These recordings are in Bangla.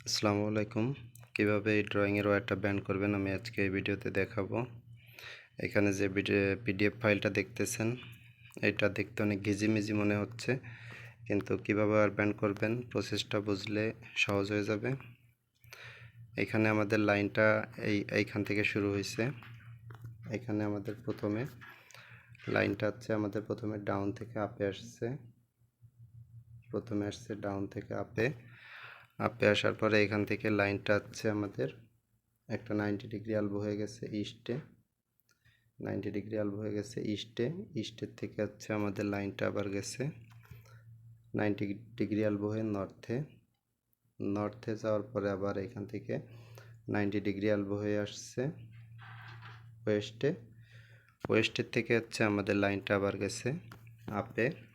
আসসালামু আলাইকুম। কীভাবে এই ড্রয়িংয়ের ওয়্যারটা ব্যান্ড করবেন আমি আজকে এই ভিডিওতে দেখাবো। এখানে যে পিডিএফ ফাইলটা দেখতেছেন, এটা দেখতে অনেক ঘিজিমিজি মনে হচ্ছে, কিন্তু কীভাবে আর ব্যান্ড করবেন প্রসেসটা বুঝলে সহজ হয়ে যাবে। এখানে আমাদের লাইনটা এই, এইখান থেকে শুরু হয়েছে। এখানে আমাদের প্রথমে লাইনটা হচ্ছে আমাদের প্রথমে ডাউন থেকে আপে আসছে। প্রথমে আসছে ডাউন থেকে আপে আপে আসার পরে এখান থেকে লাইনটা হচ্ছে আমাদের। একটা নাইনটি ডিগ্রি আলবো হয়ে গেছে ইস্টে। নাইনটি ডিগ্রি আলবো হয়ে গেছে ইস্টে। ইস্টের থেকে হচ্ছে আমাদের লাইনটা আবার গেছে। নাইনটি ডিগ্রি আলবো হয়ে নর্থে। নর্থে যাওয়ার পরে আবার এখান থেকে নাইনটি ডিগ্রি আলবো হয়ে আসছে ওয়েস্টে। ওয়েস্টের থেকে হচ্ছে আমাদের লাইনটা আবার গেছে আপে।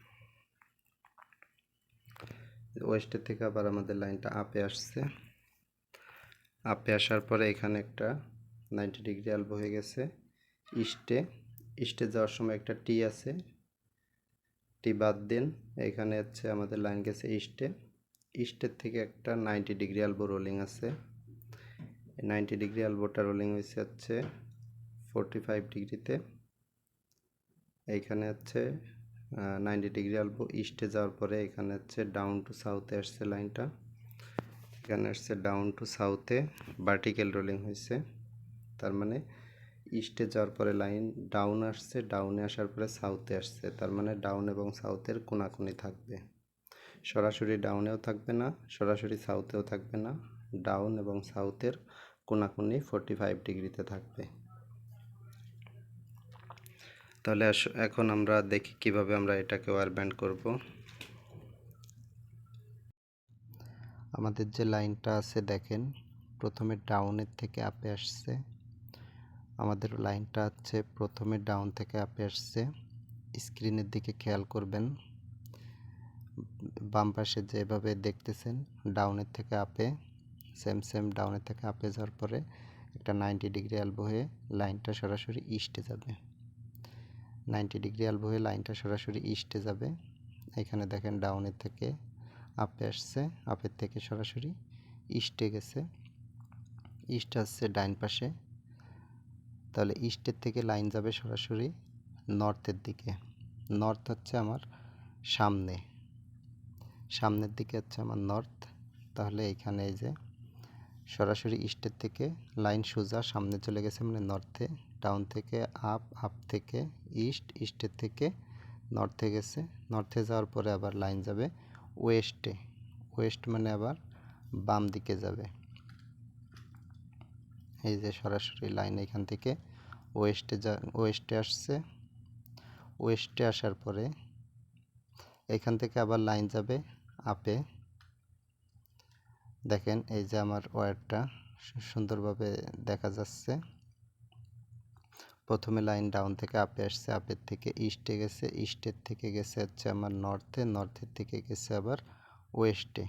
ওয়েস্টের থেকে আবার আমাদের লাইনটা আপে আসছে। আপে আসার পরে এখানে একটা নাইনটি ডিগ্রি আলবো হয়ে গেছে ইস্টে। ইস্টে যাওয়ার সময় একটা টি আছে। টি বাদ দিন, এখানে হচ্ছে আমাদের লাইন গেছে ইস্টে। ইস্টের থেকে একটা নাইনটি ডিগ্রি আলবো রোলিং আছে। নাইনটি ডিগ্রি আলবোটা রোলিং হয়েছে হচ্ছে ফোরটি ফাইভ ডিগ্রিতে। এইখানে হচ্ছে নাইনটি ডিগ্রি আলবো ইস্টে যাওয়ার পরে এখানে হচ্ছে ডাউন টু সাউথে আসছে লাইনটা এখানে আসছে ডাউন টু সাউথে ভার্টিক্যাল রোলিং হয়েছে। তার মানে ইস্টে যাওয়ার পরে লাইন ডাউন আসছে ডাউনে আসার পরে সাউথে আসছে। তার মানে ডাউন এবং সাউথের কোনাকুনি থাকবে। সরাসরি ডাউনেও থাকবে না, সরাসরি সাউথেও থাকবে না। ডাউন এবং সাউথের কোনাকুনি ফোরটি ফাইভ ডিগ্রিতে থাকবে। তাহলে এখন আমরা দেখি কীভাবে আমরা এটাকে ওয়ার ব্যান্ড করব। আমাদের যে লাইনটা আছে দেখেন, প্রথমে ডাউনের থেকে আপে আসছে। আমাদের লাইনটা হচ্ছে প্রথমে ডাউন থেকে আপে আসছে। স্ক্রিনের দিকে খেয়াল করবেন। বাম পাশে যেভাবে দেখতেছেন ডাউনের থেকে আপে সেম সেম ডাউনের থেকে আপে যাওয়ার পরে একটা নাইনটি ডিগ্রি অ্যালবো হয়ে লাইনটা সরাসরি ইস্টে যাবে। নাইনটি ডিগ্রি অ্যালবো হয়ে লাইনটা সরাসরি ইস্টে যাবে। এখানে দেখেন ডাউনের থেকে আপে আসছে আপের থেকে সরাসরি ইস্টে গেছে। ইস্ট আসছে ডাইন পাশে। তাহলে ইস্টের থেকে লাইন যাবে সরাসরি নর্থের দিকে। নর্থ হচ্ছে আমার সামনে। সামনের দিকে হচ্ছে আমার নর্থ তাহলে এইখানে এই যে সরাসরি ইস্টের থেকে লাইন সোজা সামনে চলে গেছে মানে নর্থে ডাউন থেকে আপ আপ থেকে ইস্ট ইস্টের থেকে নর্থে গেছে। নর্থে যাওয়ার পরে আবার লাইন যাবে ওয়েস্টে ওয়েস্ট মানে আবার বাম দিকে যাবে। এই যে সরাসরি লাইন এখান থেকে ওয়েস্টে যা ওয়েস্টে আসছে। ওয়েস্টে আসার পরে এখান থেকে আবার লাইন যাবে আপে দেখেন এই যে আমার ওয়ারটা সুন্দরভাবে দেখা যাচ্ছে। প্রথমে লাইন ডাউন থেকে আপে আসছে আপের থেকে ইস্টে গেছে ইস্টের থেকে গেছে হচ্ছে আমার নর্থে নর্থের থেকে গেছে আবার ওয়েস্টে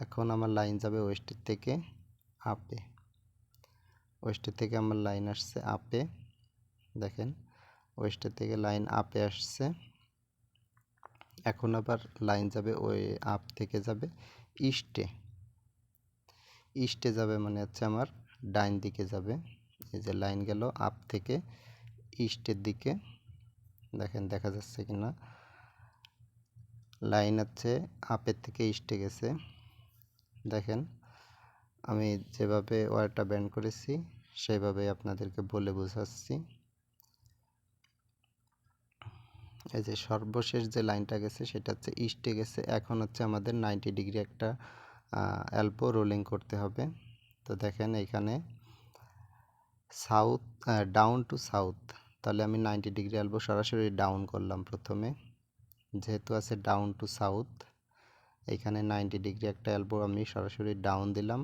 এখন আমার লাইন যাবে ওয়েস্টের থেকে আপে ওয়েস্টের থেকে আমার লাইন আসছে আপে দেখেন ওয়েস্টের থেকে লাইন আপে আসছে। এখন আবার লাইন যাবে ওই আপ থেকে যাবে ইস্টে ইস্টে যাবে মানে হচ্ছে আমার ডাইন দিকে যাবে। এই যে লাইন গেল আপ থেকে ইস্টের দিকে। দেখেন, দেখা যাচ্ছে কি না লাইন হচ্ছে আপের থেকে ইস্টে গেছে। দেখেন, আমি যেভাবে ওয়ারটা ব্যান্ড করেছি সেইভাবে আপনাদেরকে বলে বোঝাচ্ছি। এই যে সর্বশেষ যে লাইনটা গেছে, সেটা হচ্ছে ইস্টে গেছে। এখন হচ্ছে আমাদের নাইনটি ডিগ্রি একটা অ্যালপো রোলিং করতে হবে। তো দেখেন, এখানে সাউথ ডাউন টু সাউথ তাহলে আমি নাইনটি ডিগ্রি অ্যালবো সরাসরি ডাউন করলাম প্রথমে। যেহেতু আছে ডাউন টু সাউথ এখানে নাইনটি ডিগ্রি একটা অ্যালবো আমি সরাসরি ডাউন দিলাম।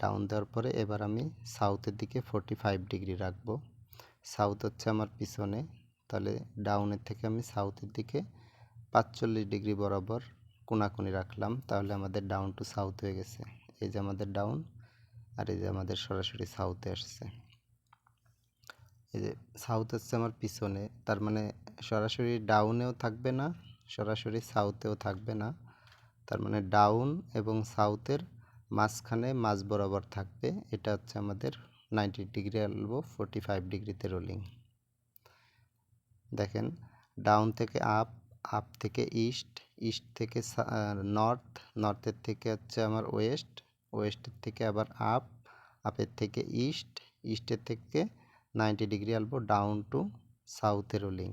ডাউন দেওয়ার পরে এবার আমি সাউথের দিকে ফোরটি ফাইভ ডিগ্রি রাখব। সাউথ হচ্ছে আমার পিছনে, তাহলে ডাউনের থেকে আমি সাউথের দিকে পাঁচচল্লিশ ডিগ্রি বরাবর কোনাকুনি রাখলাম, তাহলে আমাদের ডাউন টু সাউথ হয়ে গেছে। এই যে আমাদের ডাউন আর এই যে আমাদের সরাসরি সাউথে আসছে। এই যে সাউথ হচ্ছে আমার পিছনে, তার মানে সরাসরি ডাউনেও থাকবে না, সরাসরি সাউথেও থাকবে না। তার মানে ডাউন এবং সাউথের মাঝখানে মাঝ বরাবর থাকবে, এটা হচ্ছে আমাদের ninety degree elbow forty five ডিগ্রিতে রোলিং দেখেন ডাউন থেকে আপ আপ থেকে ইস্ট ইস্ট থেকে নর্থ নর্থের থেকে হচ্ছে আমার ওয়েস্ট ওয়েস্টের থেকে আবার আপ আপের থেকে ইস্ট ইস্টের থেকে ninety degree elbow, down to সাউথে rolling.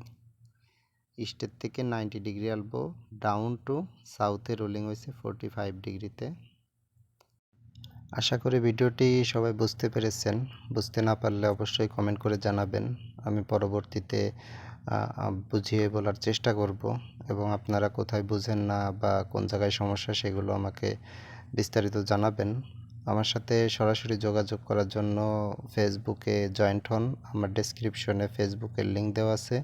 ইস্টের থেকে ninety degree elbow, down to সাউথে rolling হয়েছে ফোরটি ফাইভ ডিগ্রিতে। আশা করি ভিডিওটি সবাই বুঝতে পেরেছেন। বুঝতে না পারলে অবশ্যই কমেন্ট করে জানাবেন। আমি পরবর্তীতে বুঝিয়ে বলার চেষ্টা করব এবং আপনারা কোথায় বুঝেন না বা কোন জায়গায় সমস্যা সেগুলো আমাকে বিস্তারিত জানাবেন। আমার সাথে সরাসরি যোগাযোগ করার জন্য ফেসবুকে জয়েন্ট হন। আমার ডেসক্রিপশনে ফেসবুকের লিঙ্ক দেওয়া আছে।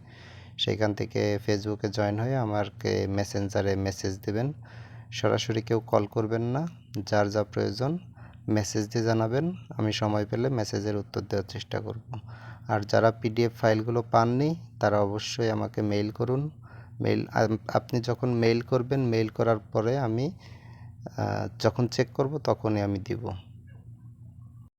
সেইখান থেকে ফেসবুকে জয়েন হয়ে আমাকে মেসেঞ্জারে মেসেজ দেবেন। সরাসরি কেউ কল করবেন না। যার যা প্রয়োজন মেসেজ দিয়ে জানাবেন। আমি সময় পেলে মেসেজের উত্তর দেওয়ার চেষ্টা করব। আর যারা পিডিএফ ফাইলগুলো পাননি, তারা অবশ্যই আমাকে মেইল করুন। মেইল আপনি যখন মেইল করবেন মেইল করার পরে আমি যখন চেক করব তখনই আমি দিব।